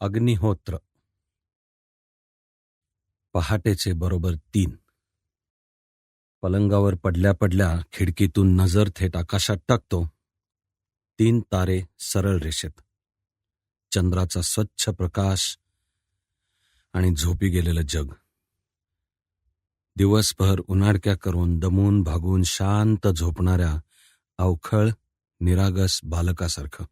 अग्निहोत्र. पहाटेचे बरोबर तीन. पलंगावर पडल्या पडल्या खिडकीतून नजर थेट आकाशात टाकतो. तीन तारे सरळ रेषेत. चंद्राचा स्वच्छ प्रकाश आणि झोपी गेलेलं जग. दिवसभर उन्हाडक्या करून दमून भागून शांत झोपणाऱ्या अवखळ निरागस बालकासारखं.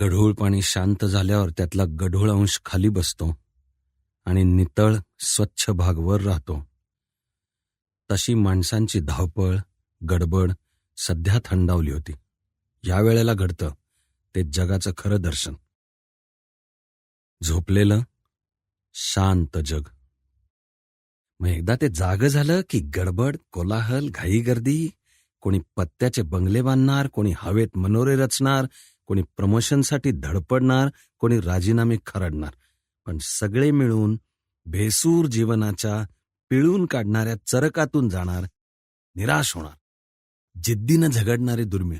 गढूळ पाणी शांत झाल्यावर त्यातला गढूळ अंश खाली बसतो आणि नितळ स्वच्छ भागवर राहतो. तशी माणसांची धावपळ गडबड सध्या थंडावली होती. या वेळेला घडतं ते जगाचं खरं दर्शन. झोपलेलं शांत जग. मग एकदा ते जाग झालं की गडबड कोलाहल घाई गर्दी कोणी पत्त्याचे बंगले बांधणार कोणी हवेत मनोरे रचणार कोणी प्रमोशनसाठी धडपडणार कोणी राजीनामे खरडणार. पण सगळे मिळून भेसूर जीवनाच्या पिळून काढणाऱ्या चरकातून जाणार निराश होणार. जिद्दीनं झगडणारे दुर्मिळ.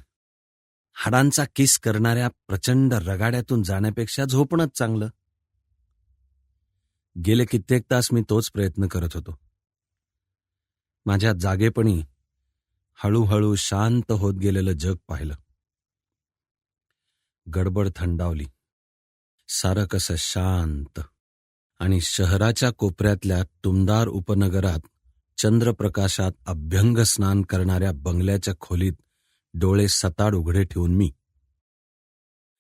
हाडांचा किस करणाऱ्या प्रचंड रगाड्यातून जाण्यापेक्षा झोपणंच चांगलं. गेले कित्येक तास मी तोच प्रयत्न करत होतो. माझ्या जागेपणी हळूहळू शांत होत गेलेलं जग पाहिलं. गडबड थंडावली. सारं कसं शांत. आणि शहराच्या कोपऱ्यातल्या तुमदार उपनगरात चंद्रप्रकाशात अभ्यंग स्नान करणाऱ्या बंगल्याच्या खोलीत डोळे सताड उघडे ठेवून मी.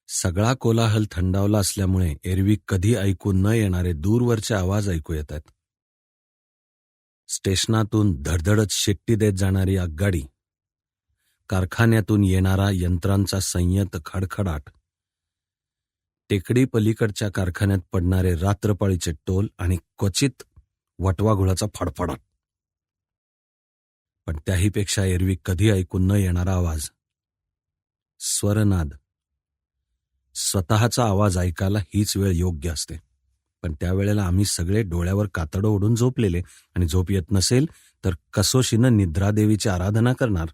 सगळा कोलाहल थंडावला असल्यामुळे एरवी कधी ऐकू न येणारे दूरवरचे आवाज ऐकू येतात स्टेशनातून धडधडत शेट्टी देत जाणारी आगगाडी कारखान्यातून येणारा यंत्रांचा संयत खडखडाट. टेकडी पलीकडच्या कारखान्यात पडणारे रात्रपाळीचे टोल आणि क्वचित वटवाघुळाचा फडफडाट. पण त्याहीपेक्षा एरवी कधी ऐकून न येणारा आवाज. स्वरनाद. स्वतःचा आवाज ऐकायला हीच वेळ योग्य असते. पण त्यावेळेला आम्ही सगळे डोळ्यावर कातडं ओढून झोपलेले आणि झोप येत नसेल तर कसोशीनं निद्रादेवीची आराधना करणार.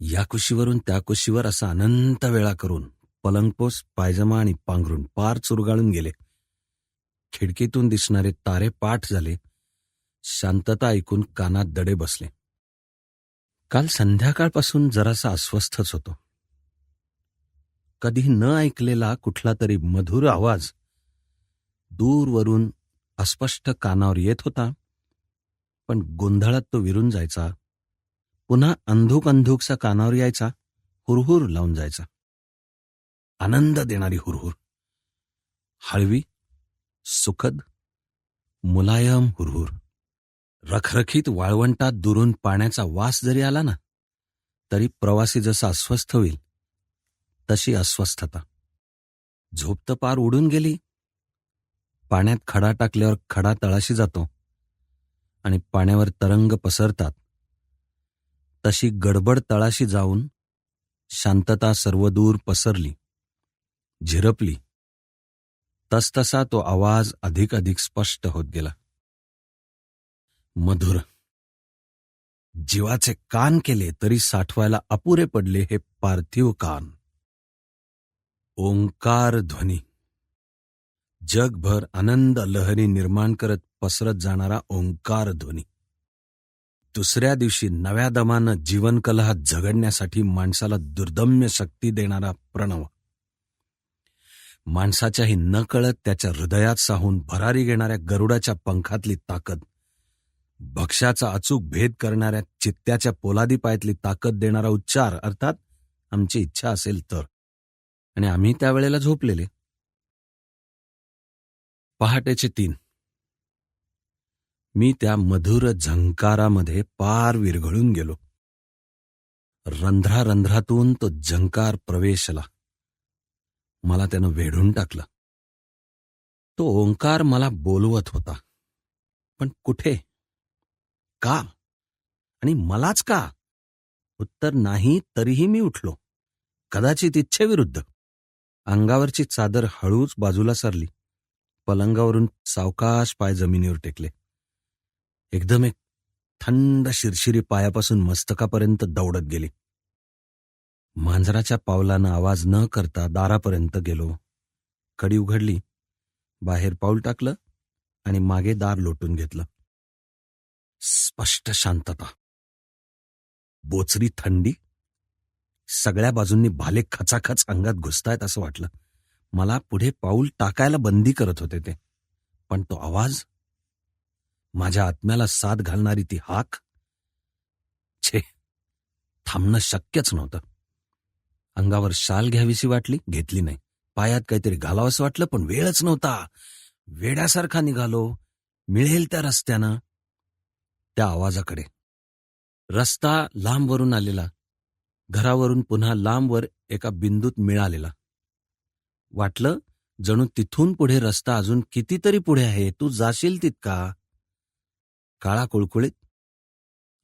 या कुशीवरून त्या कुशीवर असा अनंत वेळा करून पलंगपोस पायजमा आणि पांघरून पार चुरगाळून गेले. खिडकीतून दिसणारे तारे पाठ झाले. शांतता ऐकून कानात दडे बसले. काल संध्याकाळपासून जरासा अस्वस्थच होतो. कधी न ऐकलेला कुठला तरी मधुर आवाज दूरवरून अस्पष्ट कानावर येत होता पण गोंधळात तो विरून जायचा पुन्हा अंधुक अंधुकचा कानावर यायचा हुरहुर लावून जायचा. आनंद देणारी हुरहुर. हळवी सुखद मुलायम हुरहुर. रखरखीत वाळवंटात दुरून पाण्याचा वास जरी आला ना तरी प्रवासी जसा अस्वस्थ होईल तशी अस्वस्थता. झोप तर पार उडून गेली पाण्यात खडा टाकल्यावर खडा तळाशी जातो आणि पाण्यावर तरंग पसरतात. तशी गडबड तळाशी जाऊन शांतता सर्वदूर पसरली झिरपली. तसतसा तो आवाज अधिक अधिक स्पष्ट होत गेला. मधुर. जीवाचे कान केले तरी साठवायला अपुरे पडले हे पार्थिव कान. ओंकार ध्वनी. जगभर आनंद लहरी निर्माण करत पसरत जाणारा ओंकार ध्वनी. दुसऱ्या दिवशी नव्या दमानं जीवनकलहात झगडण्यासाठी माणसाला दुर्दम्य शक्ती देणारा प्रणव. माणसाच्याही न कळत त्याच्या हृदयात साहून भरारी घेणाऱ्या गरुडाच्या पंखातली ताकद भक्ष्याचा अचूक भेद करणाऱ्या चित्त्याच्या पोलादी पायातली ताकद देणारा उच्चार अर्थात आमची इच्छा असेल तर. आणि आम्ही त्यावेळेला झोपलेले. पहाटेचे तीन. मी त्या मधुर झंकारामध्ये पार विरघळून गेलो. रंध्रारंध्रातून तो झंकार प्रवेशला. मला त्यानं वेढून टाकलं. तो ओंकार मला बोलवत होता. पण कुठे? का? आणि मलाच का? उत्तर नाही तरीही मी उठलो. कदाचित इच्छेविरुद्ध. अंगावरची चादर हळूच बाजूला सरली. पलंगावरून सावकाश पाय जमिनीवर टेकले. एकदम एक थंड शिरशिरी पायापासून मस्तकापर्यंत दौडत गेली. मांजराच्या पावलानं आवाज न करता दारापर्यंत गेलो. कडी उघडली बाहेर पाऊल टाकलं आणि मागे दार लोटून घेतलं. स्पष्ट शांतता. बोचरी थंडी? सगळ्या बाजूंनी भाले खचाखच अंगात घुसतायत असं वाटलं. मला पुढे पाऊल टाकायला बंदी करत होते ते. पण तो आवाज माझ्या आत्म्याला साथ घालणारी ती हाक? छे थांबणं शक्यच नव्हतं. अंगावर शाल घ्यावीशी वाटली घेतली नाही. पायात काहीतरी घालावंसं वाटलं पण वेळच नव्हता. वेड्यासारखा निघालो. मिळेल त्या रस्त्यानं. त्या आवाजाकडे. रस्ता लांबवरून आलेला. घरावरून पुन्हा लांबवर एका बिंदूत मिळालेला. वाटलं जणू तिथून पुढे रस्ता अजून कितीतरी पुढे आहे तू जाशील तितका. काळा कुळकुळीत.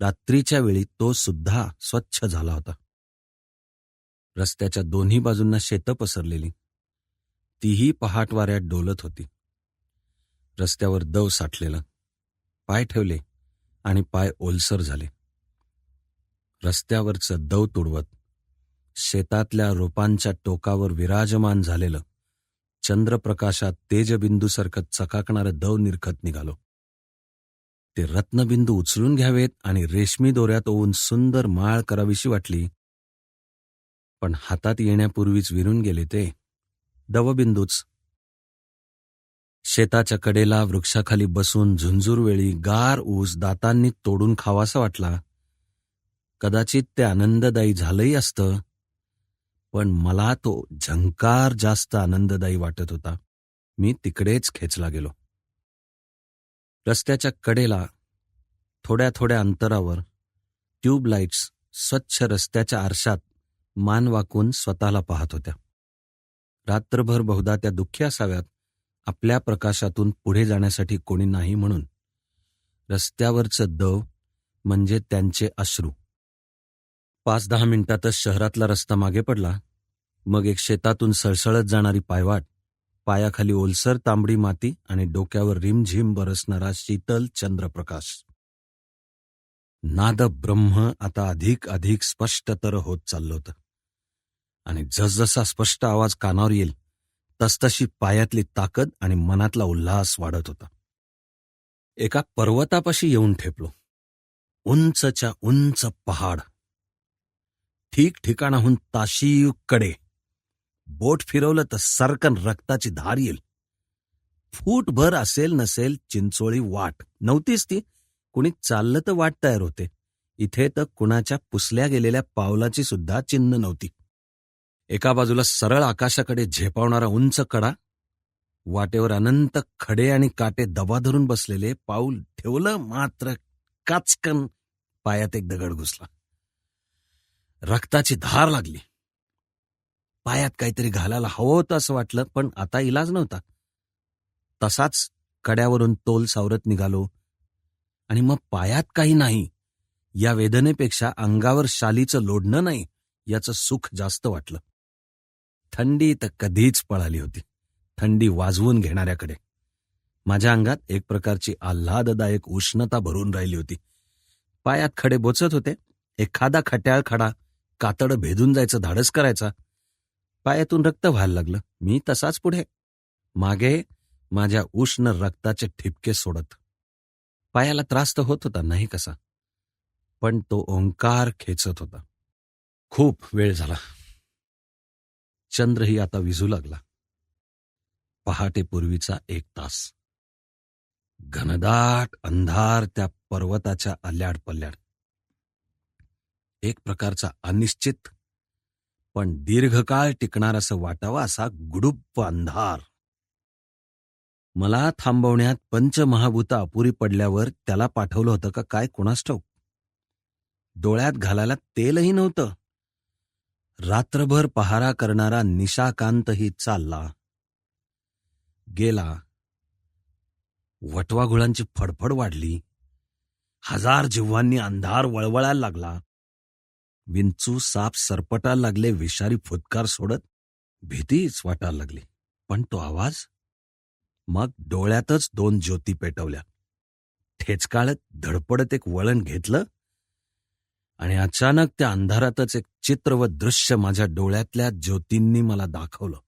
रात्रीच्या वेळी तो सुद्धा स्वच्छ झाला होता. रस्त्याच्या दोन्ही बाजूंना शेतं पसरलेली. तीही पहाट वाऱ्यात डोलत होती. रस्त्यावर दव साठलेला. पाय ठेवले आणि पाय ओलसर झाले. रस्त्यावरचं दव तुडवत शेतातल्या रोपांच्या टोकावर विराजमान झालेलं चंद्रप्रकाशात तेजबिंदूसारखं चकाकणारं दव निरखत निघालो. ते रत्नबिंदू उचलून घ्यावेत आणि रेशमी दोऱ्यात ओवून सुंदर माळ करावीशी वाटली. पण हातात येण्यापूर्वीच विरून गेले ते. दवबिंदूच. शेताच्या कडेला वृक्षाखाली बसून झुंजूरवेळी गार ऊस दातांनी तोडून खावासा वाटला. कदाचित ते आनंददायी झालंही असतं पण मला तो झंकार जास्त आनंददायी वाटत होता. मी तिकडेच खेचला गेलो. रस्त्याच्या कडेला थोड्या थोड्या अंतरावर ट्यूबलाईट्स स्वच्छ रस्त्याच्या आरशात मान वाकून स्वतःला पाहत होत्या. रात्रभर बहुधा त्या दुःखी असाव्यात आपल्या प्रकाशातून पुढे जाण्यासाठी कोणी नाही म्हणून. रस्त्यावरचं दव म्हणजे त्यांचे अश्रू. पाच दहा मिनिटातच शहरातला रस्ता मागे पडला मग एक शेतातून सळसळत जाणारी पायवाट पायाखाली ओलसर तांबडी माती आणि डोक्यावर रिमझिम बरसणारा शीतल चंद्रप्रकाश. नाद ब्रह्म आता अधिक अधिक स्पष्टतर होत चाललं होतं. आणि जसजसा स्पष्ट आवाज कानावर येईल तसतशी पायातली ताकद आणि मनातला उल्हास वाढत होता. एका पर्वतापाशी येऊन ठेपलो. उंचच्या उंच पहाड. ठिकठिकाणाहून ताशीकडे. कडे बोट फिरवलं तर सरकन रक्ताची धार येईल. फूटभर असेल नसेल चिंचोळी वाट. नव्हतीच ती. कुणी चाललं तर वाट तयार होते. इथे तर कुणाच्या पुसल्या गेलेल्या पावलाची सुद्धा चिन्ह नव्हती. एका बाजूला सरळ आकाशाकडे झेपावणारा उंच कडा वाटेवर अनंत खडे आणि काटे दबा धरून बसलेले पाऊल ठेवलं मात्र काचकन पायात एक दगड घुसला. रक्ताची धार लागली. पायात काहीतरी घालायला हवं होतं असं वाटलं पण आता इलाज नव्हता. तसाच कड्यावरून तोल सावरत निघालो. आणि मग पायात काही नाही या वेदनेपेक्षा अंगावर शालीचं लोढणं नाही याचं सुख जास्त वाटलं. थंडी तर कधीच पळाली होती. थंडी वाजवून घेणाऱ्याकडे. माझ्या अंगात एक प्रकारची आल्हाददायक उष्णता भरून राहिली होती. पायात खडे बोचत होते एखादा खट्याळ खडा कातड भेदून जायचं धाडस करायचा पायातून रक्त व्हायला लागलं. मी तसाच पुढे. मागे माझ्या उष्ण रक्ताचे ठिपके सोडत. पायाला त्रास तर होत होता नाही कसा. पण तो ओंकार खेचत होता. खूप वेळ झाला. चंद्रही आता विझू लागला. पहाटेपूर्वीचा एक तास. घनदाट अंधार त्या पर्वताच्या अल्याड पल्ल्याड एक प्रकारचा अनिश्चित पण दीर्घकाळ टिकणार असं वाटावं असा गुडुप्प अंधार. मला थांबवण्यात पंचमहाभूत अपुरी पडल्यावर त्याला पाठवलं होतं का काय कुणास ठाऊक डोळ्यात घालायला तेलही नव्हतं. रात्रभर पहारा करणारा निशाकांतही चालला. गेला. वटवाघुळांची फडफड वाढली. हजार जिव्हांनी अंधार वळवळायला लागला. विंचू साप सरपटायला लागले विषारी फुतकार सोडत भीतीच वाटायला लागली. पण तो आवाज? मग डोळ्यातच दोन ज्योती पेटवल्या. ठेचकाळत धडपडत एक वळण घेतलं आणि अचानक त्या अंधारातच एक चित्र व दृश्य माझ्या डोळ्यातल्या ज्योतींनी मला दाखवलं.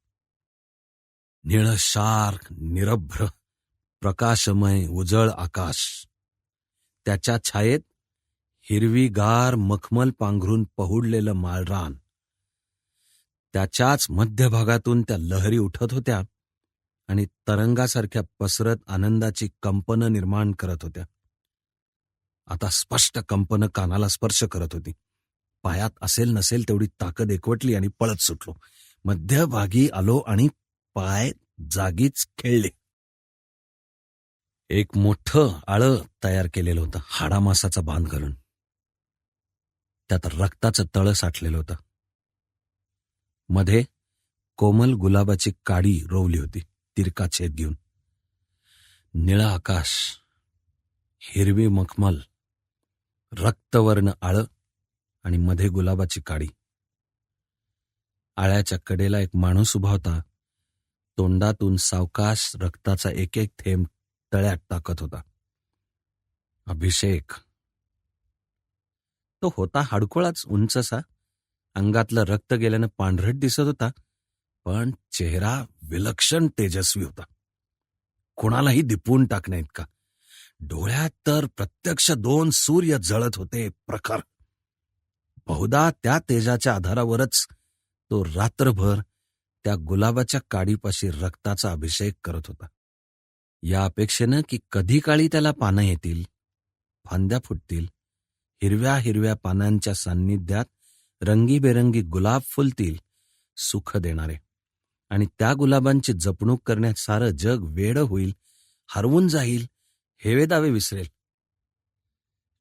निळशार निरभ्र प्रकाशमय उजळ आकाश. त्याच्या छायेत हिरवीगार मखमल पांघरून पहुडलेलं माळरान. त्याच्याच मध्यभागातून त्या लहरी उठत होत्या आणि तरंगासारख्या पसरत आनंदाची कंपनं निर्माण करत होत्या. आता स्पष्ट कंपनं कानाला स्पर्श करत होती. पायात असेल नसेल तेवढी ताकद एकवटली आणि पळत सुटलो. मध्यभागी आलो आणि पाय जागीच खेळले. एक मोठं आळं तयार केलेलं होतं हाडामासाचा बांध घालून. त्यात रक्ताचं तळ साठलेलं होतं. मध्ये कोमल गुलाबाची काडी रोवली होती तिरका छेद घेऊन. निळा आकाश हिरवी मखमल रक्तवर्ण आळं आणि मध्ये गुलाबाची काडी. आळ्याच्या कडेला एक माणूस उभा होता. तोंडातून सावकाश रक्ताचा एक एक थेंब तळ्यात टाकत होता. अभिषेक तो होता हाडकोळाच उंचसा. अंगातलं रक्त गेल्यानं पांढरट दिसत होता पण चेहरा विलक्षण तेजस्वी होता. कोणालाही दिपवून टाकण्या इतका. डोळ्यात तर प्रत्यक्ष दोन सूर्य जळत होते प्रखर. बहुधा त्या तेजाच्या आधारावरच तो रात्रभर त्या गुलाबाच्या काडीपाशी रक्ताचा अभिषेक करत होता. या अपेक्षेनं की कधी काळी त्याला पानं येतील फांद्या फुटतील हिरव्या हिरव्या पानांच्या सान्निध्यात रंगीबेरंगी गुलाब फुलतील सुख देणारे. आणि त्या गुलाबांची जपणूक करण्यात सारं जग वेड होईल हरवून जाईल हेवे दावे विसरेल.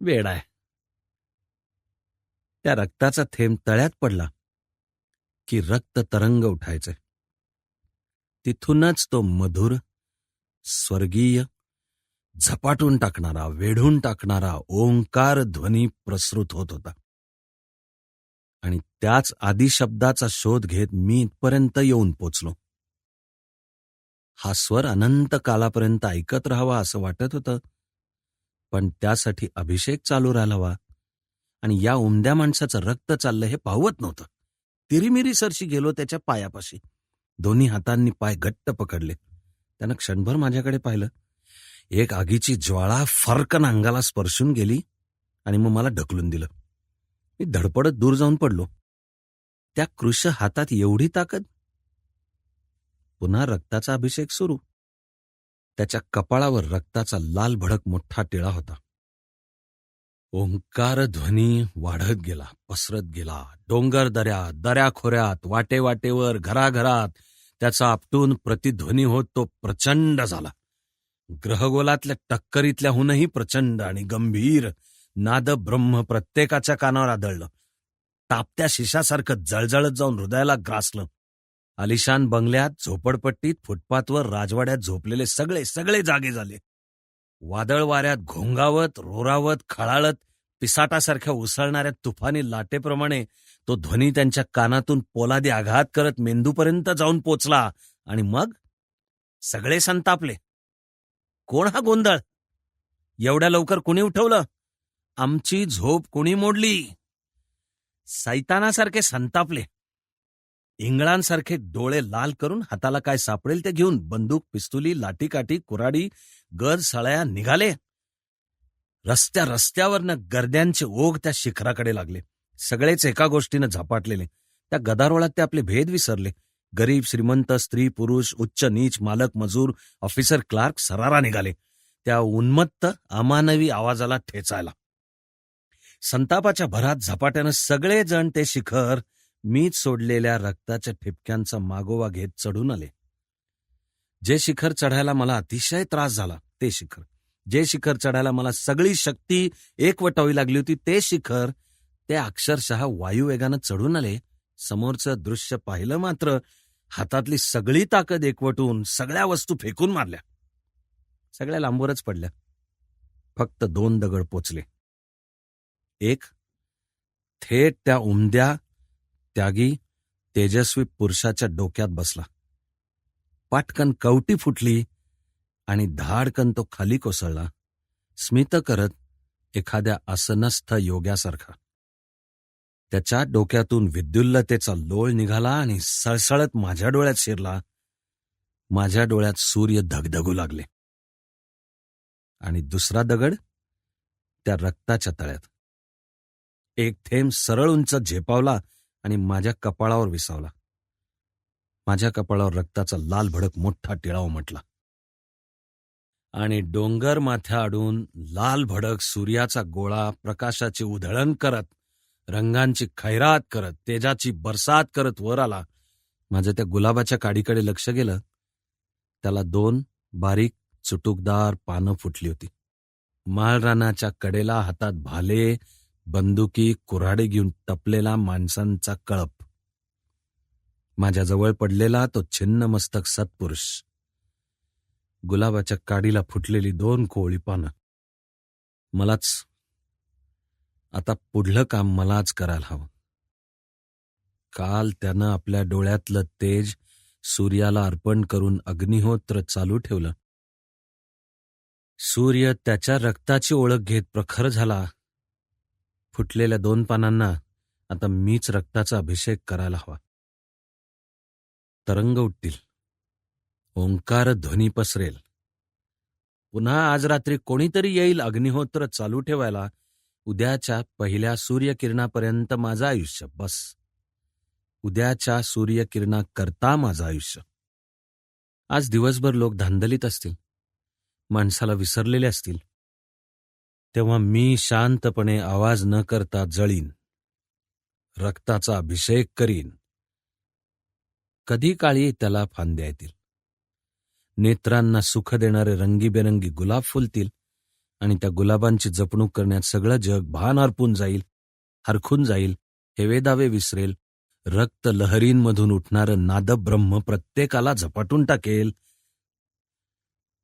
वेड आहे. त्या रक्ताचा थेंब तळ्यात पडला की रक्त तरंग उठायचे. तिथूनच तो मधुर स्वर्गीय झपाटून टाकणारा वेढून टाकणारा ओंकार ध्वनी प्रसृत होत होता. आणि त्याच आदी शब्दाचा शोध घेत मी इथपर्यंत येऊन पोचलो. हा स्वर अनंत कालापर्यंत ऐकत राहावा असं वाटत होतं पण त्यासाठी अभिषेक चालू राहावा आणि या उमद्या माणसाचं रक्त चाललं हे पाहवत नव्हतं. तिरीमिरी सरशी गेलो त्याच्या पायापाशी. दोन्ही हातांनी पाय घट्ट पकडले. त्यानं क्षणभर माझ्याकडे पाहिलं. एक आगीची ज्वाळा फरकन अंगाला स्पर्शून गेली आणि मग मला ढकलून दिलं. मी धडपडत दूर जाऊन पडलो. त्या कृष हातात एवढी ताकद? पुन्हा रक्ताचा अभिषेक सुरू. त्याच्या कपाळावर रक्ताचा लाल भडक मोठा टिळा होता. ओंकार ध्वनी वाढत गेला पसरत गेला. डोंगर दऱ्यात दऱ्या खोऱ्यात वाटे वाटेवर घराघरात त्याचा आपटून प्रतिध्वनी होत तो प्रचंड झाला. ग्रहगोलातल्या टक्करीतल्याहूनही प्रचंड आणि गंभीर नाद ब्रह्म प्रत्येकाच्या कानावर आदळलं. तापत्या शिशासारखं जळजळत जाऊन हृदयाला ग्रासलं. आलिशान बंगल्यात झोपडपट्टीत फुटपाथवर राजवाड्यात झोपलेले सगळे सगळे जागे झाले. वादळ वाऱ्यात घोंगावत रोरावत खळाळत पिसाटासारख्या उसळणाऱ्या तुफानी लाटेप्रमाणे तो ध्वनी त्यांच्या कानातून पोलादी आघात करत मेंदूपर्यंत जाऊन पोचला आणि मग सगळे संतापले. कोण हा गोंधळ? एवढ्या लवकर कुणी उठवलं? आमची झोप कुणी मोडली? सैतानासारखे संतापले. इंगळांसारखे डोळे लाल करून हाताला काय सापडेल ते घेऊन बंदूक पिस्तुली लाठीकाठी कुराडी गज सळया निघाले. रस्त्या रस्त्यावरनं गर्द्यांचे ओघ त्या शिखराकडे लागले. सगळेच एका गोष्टीनं झपाटलेले. त्या गदारोळात ते आपले भेद विसरले. गरीब श्रीमंत स्त्री पुरुष उच्च नीच मालक मजूर ऑफिसर क्लार्क सरारा निघाले. त्या उन्मत्त अमानवी आवाजाला ठेचायला. संतापाच्या भरात झपाट्यानं सगळेजण ते शिखर मीच सोडलेल्या रक्ताच्या ठिपक्यांचा मागोवा घेत चढून आले. जे शिखर चढायला मला अतिशय त्रास झाला ते शिखर. जे शिखर चढायला मला सगळी शक्ती एकवटावी लागली होती ते शिखर ते अक्षरशः वायुवेगानं चढून आले. समोरचं दृश्य पाहिलं मात्र हातातली सगळी ताकद एकवटून सगळ्या वस्तू फेकून मारल्या. सगळ्या लांबवरच पडल्या. फक्त दोन दगड पोचले. एक थेट त्या उमद्या त्यागी तेजस्वी पुरुषाच्या डोक्यात बसला. पाटकन कवटी फुटली आणि धाडकन तो खाली कोसळला. स्मित करत एखाद्या असनस्थ योग्यासारखा. त्याच्या डोक्यातून विद्युल्लतेचा लोळ निघाला आणि सळसळत माझ्या डोळ्यात शिरला. माझ्या डोळ्यात सूर्य धगधगू लागले. आणि दुसरा दगड त्या रक्ताच्या तळ्यात. एक थेंब सरळ उंच झेपावला आणि माझ्या कपाळावर विसावला. माझ्या कपाळावर रक्ताचा लाल भडक मोठा टिळाव म्हटला. आणि डोंगर माथ्या अडून लाल भडक सूर्याचा गोळा प्रकाशाची उधळण करत रंगांची खैरात करत तेजाची बरसात करत वर आला. माझं त्या गुलाबाच्या काडीकडे लक्ष गेलं. त्याला दोन बारीक चुटुकदार पानं फुटली होती. माळरानाच्या कडेला हातात भाले बंदुकी कुऱ्हाडे घेऊन टपलेला माणसांचा कळप. माझ्याजवळ पडलेला तो छिन्न मस्तक सत्पुरुष. गुलाबाच्या काडीला फुटलेली दोन कोळी पानं. मलाच आता पुढलं काम मलाच करायला हवं. काल त्यानं आपल्या डोळ्यातलं तेज सूर्याला अर्पण करून अग्निहोत्र चालू ठेवलं. सूर्य त्याच्या रक्ताची ओळख घेत प्रखर झाला. फुटलेल्या दोन पानांना आता मीच रक्ताचा अभिषेक करायला हवा. तरंग उठतील. ओंकार ध्वनी पसरेल. पुन्हा आज रात्री कोणीतरी येईल अग्निहोत्र चालू ठेवायला. उद्याच्या पहिल्या सूर्यकिरणापर्यंत माझं आयुष्य बस. उद्याच्या सूर्यकिरणा करता माझं आयुष्य. आज दिवसभर लोक धांदलीत असतील. माणसाला विसरलेले असतील. तेव्हा मी शांतपणे आवाज न करता जळीन. रक्ताचा अभिषेक करीन. कधी काळी त्याला फांद्या येतील. नेत्रांना सुख देणारे रंगीबेरंगी गुलाब फुलतील. आणि त्या गुलाबांची जपणूक करण्यात सगळं जग भान हरपून जाईल हरखून जाईल हेवेदावे विसरेल. रक्त लहरींमधून उठणारं नादब्रह्म प्रत्येकाला झपाटून टाकेल.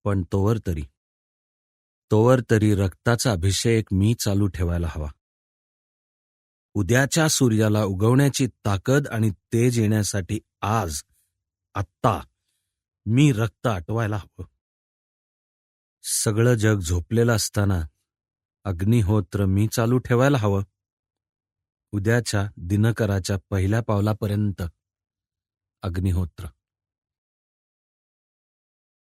पण तोवर तरी तोवर तरी रक्ताचा अभिषेक मी चालू ठेवायला हवा. उद्याच्या सूर्याला उगवण्याची ताकद आणि तेज येण्यासाठी आज आत्ता मी रक्त आटवायला हवं. सगळं जग झोपलेलं असताना अग्निहोत्र मी चालू ठेवायला हवं. उद्याच्या दिनकराच्या पहिल्या पावलापर्यंत अग्निहोत्र.